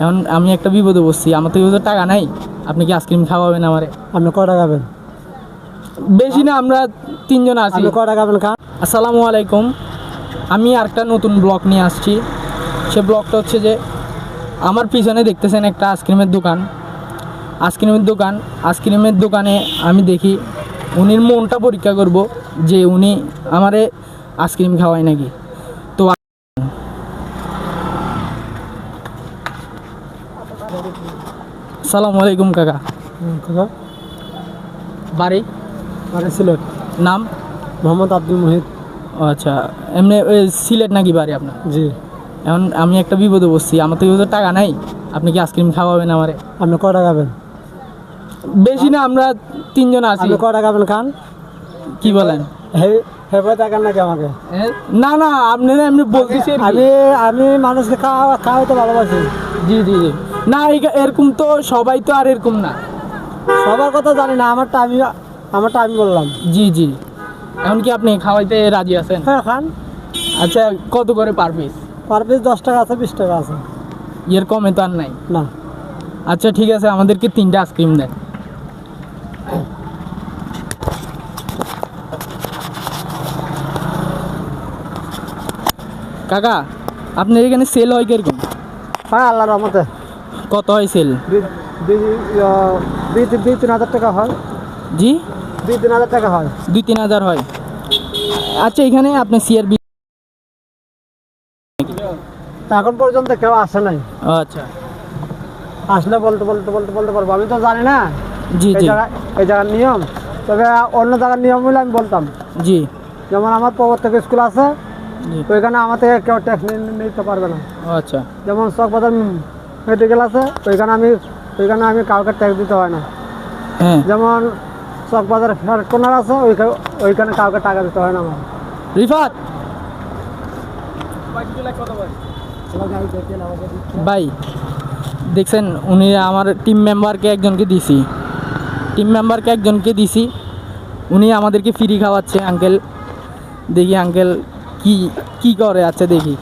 এখন আমি একটা বিপদে বসছি আমার তো তো টাকা নাই। আপনি কি আইসক্রিম খাওয়াবেন আমারে? আপনি কটা খাবেন? বেশি না আমরা তিনজন আছি। কটা খাবেন খান? আসসালামু আলাইকুম। আমি আরেকটা নতুন ব্লগ নিয়ে আসছি। সে ব্লগটা হচ্ছে যে আমার পিছনে দেখতেছেন একটা আইসক্রিমের দোকান। আইসক্রিমের দোকান আইসক্রিমের দোকানে আমি দেখি উনির মনটা পরীক্ষা করব যে উনি আমারে আইসক্রিম খাওয়ায় নাকি তো আসসালামু আলাইকুম কাকা। কোথা বাড়ি? আরে সিলেট। নাম? মোহাম্মদ আব্দুল মুহিত। ও আচ্ছা। এমনি ওই সিলেট নাকি বাড়ি আপনার? জি। এখন আমি একটা বিপদে বসছি আমার তো তো টাকা নাই। আপনি কি আইসক্রিম খাওয়াবেন আমারে? আপনি কটা খাবেন? বেশি না আমরা তিনজন আছি। আপনি কটা খাবেন খান? কি বলেন? হে হেবে টাকান নাকি আমাকে? এ, না না আপনারা এমনি বলতেছি আমি আমি মানুষকে খাওয়া খাওয়াতে ভালোবাসি। জি জি জি। না এরকম তো সবাই তো আর এরকম না। সবার কথা জানি না আমারটা আমি আমারটা আমি বললাম। জি জি। এখন কি আপনি খাওয়াইতে রাজি আছেন? হ্যাঁ খান। আচ্ছা কত করে পার পিস পার পিস দশ টাকা আছে বিশ টাকা আছে। এর কমে তো আর নাই? না। আচ্ছা ঠিক আছে আমাদেরকে তিনটা আইসক্রিম দেন। কাকা আপনার এখানে সেল হয় কীরকম? হ্যাঁ আল্লাহর রহমতে। কত হয়েছিল? দুই- তিন- হাজার টাকা হয়। জি? দুই তিন হাজার টাকা হয়। দুই তিন হাজার হয়। আচ্ছা এখানে আপনি সিআরবি এখন পর্যন্ত কেউ আসে নাই। আচ্ছা। আসলে বলতে বলতে বলতে বলতে পারব। আমি তো জানি না। জি জি। এই জায়গার নিয়ম। তবে অন্য জায়গার নিয়ম হলে আমি বলতাম। জি। যেমন আমার প্রবর্তক স্কুল আছে তো এখানে আমার থেকে কেউ ট্যাক্স নিতে পারবে না। আচ্ছা। যেমন চকবাজার মেডিকেল আছে ওইখানে আমি ওইখানে আমি কাউকে ট্যাক্স দিতে হয় না। হ্যাঁ। যেমন চকবাজার ফেয়ার কর্নার আছে ওইখানে ওইখানে কাউকে টাকা দিতে হয় না আমার। রিফাত! ভাই দেখছেন উনি আমার টিম মেম্বারকে একজনকে দিছি। টিম মেম্বারকে একজনকে দিছি। উনি আমাদেরকে ফ্রি খাওয়াচ্ছে আঙ্কেল দেখি আঙ্কেল কি কি করে আচ্ছা দেখি।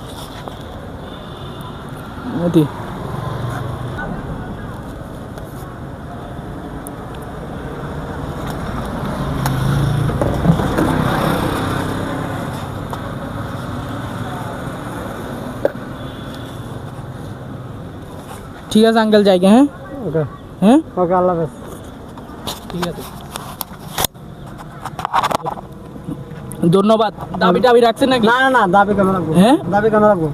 ঠিক আছে আঙ্কেল যাই গে, হ্যাঁ? ওকে। হ্যাঁ? ওকে আল্লাহ হাফেজ। ঠিক আছে। ধন্যবাদ। দাবি টাবি রাখছেন নাকি? না না দাবি কেন রাখব? হ্যাঁ? দাবি কেন রাখব?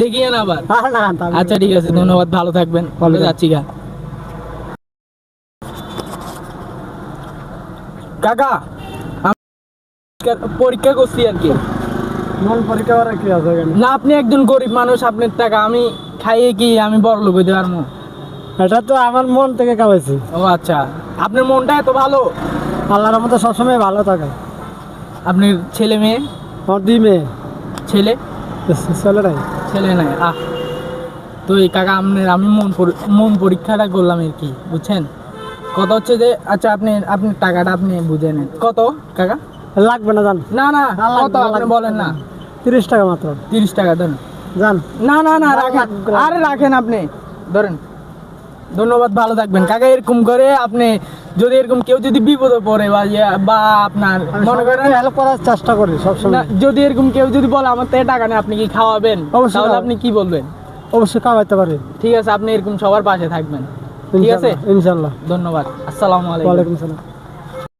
দেখিয়ে না আবার? না না আচ্ছা ঠিক আছে ধন্যবাদ ভালো থাকবেন। ভালো যাচ্ছি গা। কাকা পরীক্ষা করছি আর কি। মন পরীক্ষা করার কি আছে না আপনি একজন গরিব মানুষ আপনার টাকা আমি খাইয়ে কি আমি বড় লোক হইতে পারব? এটা তো আমার মন থেকে কামাইছি ও আচ্ছা। আপনার মনটা এত ভালো? আল্লাহর মতো সবসময় ভালো থাকে। আপনার ছেলে মেয়ে? আমার দুই মেয়ে। ছেলে? ছেলে নাই ছেলে নাই আহ। তো এই কাকা আপনার আমি মন মন পরীক্ষাটা করলাম আর কি বুঝছেন? কত হচ্ছে যে আচ্ছা আপনি আপনি টাকাটা আপনি বুঝে নেন। কত কাকা? লাগবে না জান। না না কত আপনি বলেন না। তিরিশ টাকা মাত্র। তিরিশ টাকা ধরেন জান না না না রাখেন। আরে রাখেন। আপনি। ধরেন ধন্যবাদ ভালো থাকবেন। কাকা এরকম করে আপনি যদি এরকম কেউ যদি বিপদে পড়ে বা বা আপনার মনে করেন হেল্প করার চেষ্টা করি সবসময়। যদি এরকম কেউ যদি বলে আমার থেকে টাকা নেই আপনি কি খাওয়াবেন? তাহলে আপনি কি বলবেন? অবশ্যই কামাইতে পারি। ঠিক আছে আপনি এরকম সবার পাশে থাকবেন। ঠিক আছে? ইনশাল্লাহ ইনশাল্লাহ। ধন্যবাদ। আসসালামু আলাইকুম। ওয়ালাইকুম সালাম